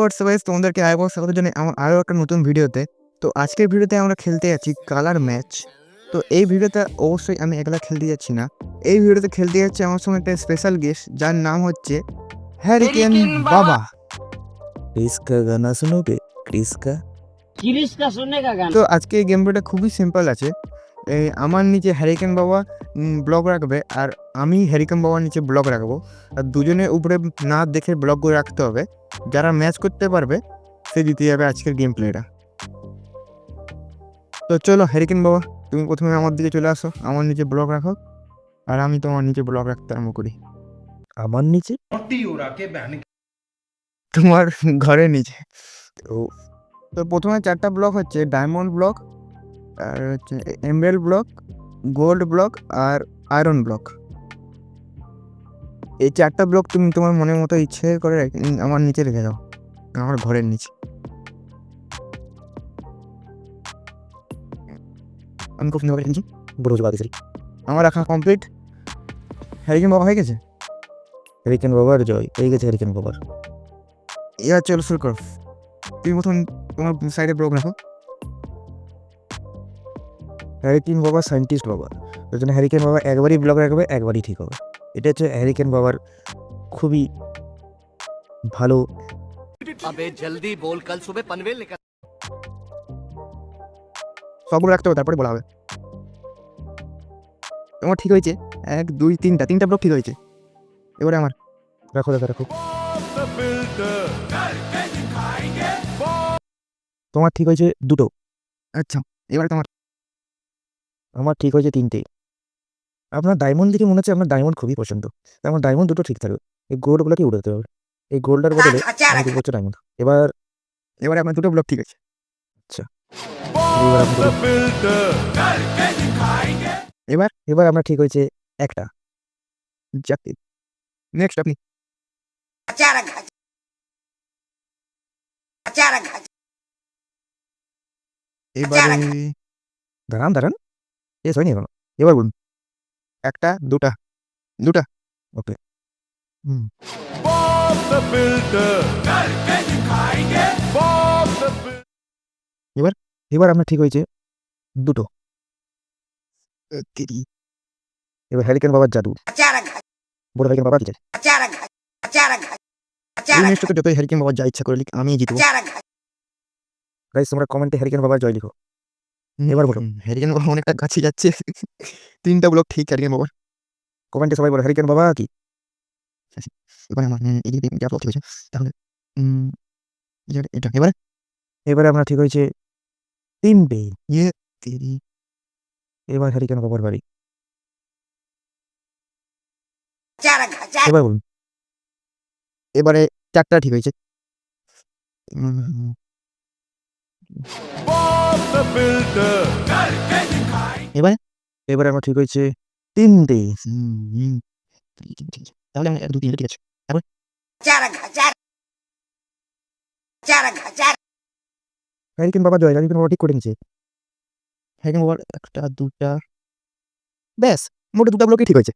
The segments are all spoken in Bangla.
হোয়াটসঅ্যাপ গাইজ তোমাদেরকে আরেকবার স্বাগত জানাই আমার আরও একটা নতুন ভিডিওতে। তো আজকের ভিডিওতে আমরা খেলতে যাচ্ছি কালার ম্যাচ তো এই ভিডিওতে অবশ্যই আমি একলা খেলতে যাচ্ছি না। এই ভিডিওতে খেলতে যাচ্ছে আমার সঙ্গে একটা স্পেশাল গেস্ট যার নাম হচ্ছে হ্যারিকেন বাবা। ক্রিসকা গানা শুনোবে? ক্রিসকা? তো আজকে এই গেমটা খুবই সিম্পল আছে। আমার নিচে হ্যারিকেন বাবা ব্লগ রাখবে আর আমি হ্যারিকেন বাবার নিচে ব্লগ রাখব। আর দুজনের উপরে না দেখে ব্লগ করে রাখতে হবে। যারা ম্যাচ করতে পারবে সে জিতে যাবে আজকের গেম প্লেটা তো চলো হ্যারিকেন বাবা তুমি প্রথমে আমার দিকে চলে আসো। আমার নিচে ব্লগ রাখো। আর আমি তোমার নিচে ব্লগ রাখতে আরম্ভ করি। আমার নিচে? তোমার ঘরের নিচে। তো প্রথমে চারটা ব্লক হচ্ছে ডায়মন্ড ব্লক আর হচ্ছে এমবেল ব্লক গোল্ড ব্লক আর আয়রন ব্লক। এই চারটা ব্লক তুমি তোমার মনের মতো ইচ্ছে করে রেখে- আমার নিচে রেখে দাও আমার ঘরের নিচে। আমি খুব সুন্দর রেখেছি বুড়ো বাদ আমার রাখা কমপ্লিট হ্যারিকেন বাবা হয়ে গেছে? হ্যারিকেন বাবার জয়। হয়ে গেছে হ্যারিকেন বাবার এবার চলো শুরু করো। তুমি প্রথম তোমার সাইডে ব্লক রাখো। হ্যারিকেন বাবা সায়েন্টিস্ট বাবা ওই জন্য হ্যারিকেন বাবা একবারই ব্লগ রাখবে একবারই ঠিক হবে। এটা হচ্ছে হ্যারিকেন বাবার খুবই ভালো। সবগুলো রাখতে হবে তারপরে বলা হবে। তোমার ঠিক হয়েছে? এক দুই তিনটা তিনটা ব্লক ঠিক হয়েছে। এবারে আমার। রাখো দেখা রাখো। তোমার ঠিক হয়েছে দুটো। আচ্ছা এবারে তোমার। আমার ঠিক হয়েছে তিনটে। আপনার ডায়মন্ড দেখে মনে হচ্ছে আপনার ডায়মন্ড খুবই পছন্দ। আমার ডায়মন্ড দুটো ঠিক থাকবে। এই গোল্ডগুলোকে উড়াতে হবে। এই গোল্ডার বদলে আমি ঠিক হচ্ছে ডায়মন্ড এবার এবারে আপনার দুটো ব্লক ঠিক আছে। এবার আপনার এবার এবার আমরা ঠিক হয়েছে একটা। যাকে নেক্সট আপনি। এবারে দাঁড়ান দাঁড়ান। এস হয়নি এখনও। এবার বলুন। একটা দুটা। দুটা? ওকে। হুম। এবার আপনার ঠিক হয়েছে। দুটো। এবার হ্যারিকেন বাবার জাদু। বড় হ্যারিকেন বাবা কি এই ম্যাচটাতে যতই হ্যারিকেন বাবা যা ইচ্ছা করে লিখ আমি জিতবো। গাইস তোমরা কমেন্টে হ্যারিকেন বাবার জয় লিখো। এবার বলো। হ্যারিকেন বাবা অনেকটা কাছে যাচ্ছে। তিনটা ব্লক ঠিক হ্যারিকেন বাবার কমেন্টে সবাই বলো হ্যারিকেন বাবা কি? এবারে আমার হুম, এই যা ব্লক ঠিক হয়েছে তাহলে এটা- এবারে? এবারে আপনার ঠিক হয়েছে তিনটে। ইয়ে তিরি। এবার হ্যারিকেন বাবার বাড়ি। এবার বলুন। এবারে চারটা ঠিক হয়েছে। উম, এবারে আমার ঠিক হয়েছে তিনটে। তাহলে আমি দু তিনটা ঠিক আছে হ্যারিকেন বাবা জয় হ্যারিকেন বাবা ঠিক করে নিচ্ছে হ্যারিকেন বাবার একটা দুটা ব্যাস মোটে দুটা ঠিক হয়েছে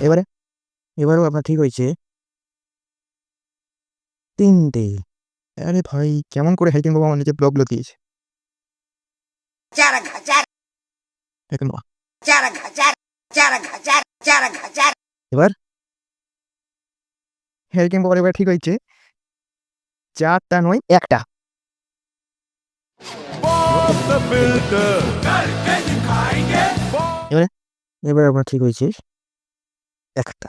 এবারে এবারেও আপনার ঠিক হয়েছে। তিনটে। আরে ভাই কেমন করে হ্যারিকেন বাবা আমার নিচে ব্লকগুলো দিয়েছে। বাবা হ্যারিকেন বাবার এবার ঠিক হয়েছে। চারটা নয় একটা। এবার আপনার ঠিক হয়েছে। একটা।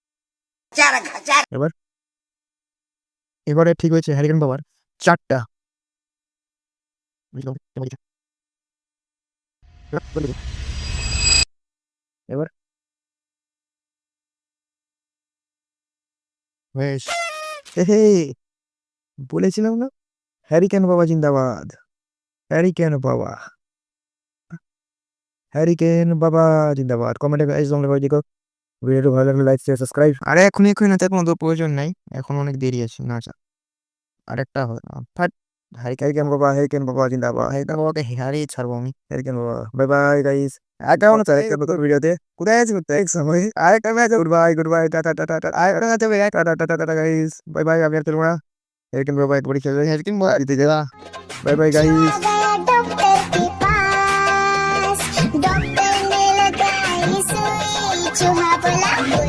এবার, এবারে ঠিক হয়েছে হ্যারিকেন বাবার চারটা। এবার বলেছিলাম না? হ্যারি কেন বাবা জিন্দাবাদ। হ্যারি কেন বাবা হ্যারি কেন বাবা জিন্দাবাদ কমেন্টে গাইস তোমরা দেখো ভিডিওটা ভালো লাগলে লাইক শেয়ার সাবস্ক্রাইব আরে এখনই এখনই না তার কোনো প্রয়োজন নাই এখন অনেক দেরি আছে না আরেকটা হয় ফাট কেন বাবা হ্যারি কেন বাবা জিন্দাবাদ এটা বাবাকে হারিয়ে ছাড়বো আমি হ্যারি কেন বাবা বাই বাই গাইস একটা মনে চাই একটা নতুন ভিডিওতে কোথায় আছি কোথায় এক সময় আরেকটা match goodbye goodbye tata tata tata আরেকটা ম্যাচ হবে tata tata tata guys bye bye আমি আর তোমরা হ্যারি কেন বাবা একবারই খেলবে হ্যারি কেন বাবা দিতে যা বাই বাই গাইস Wala.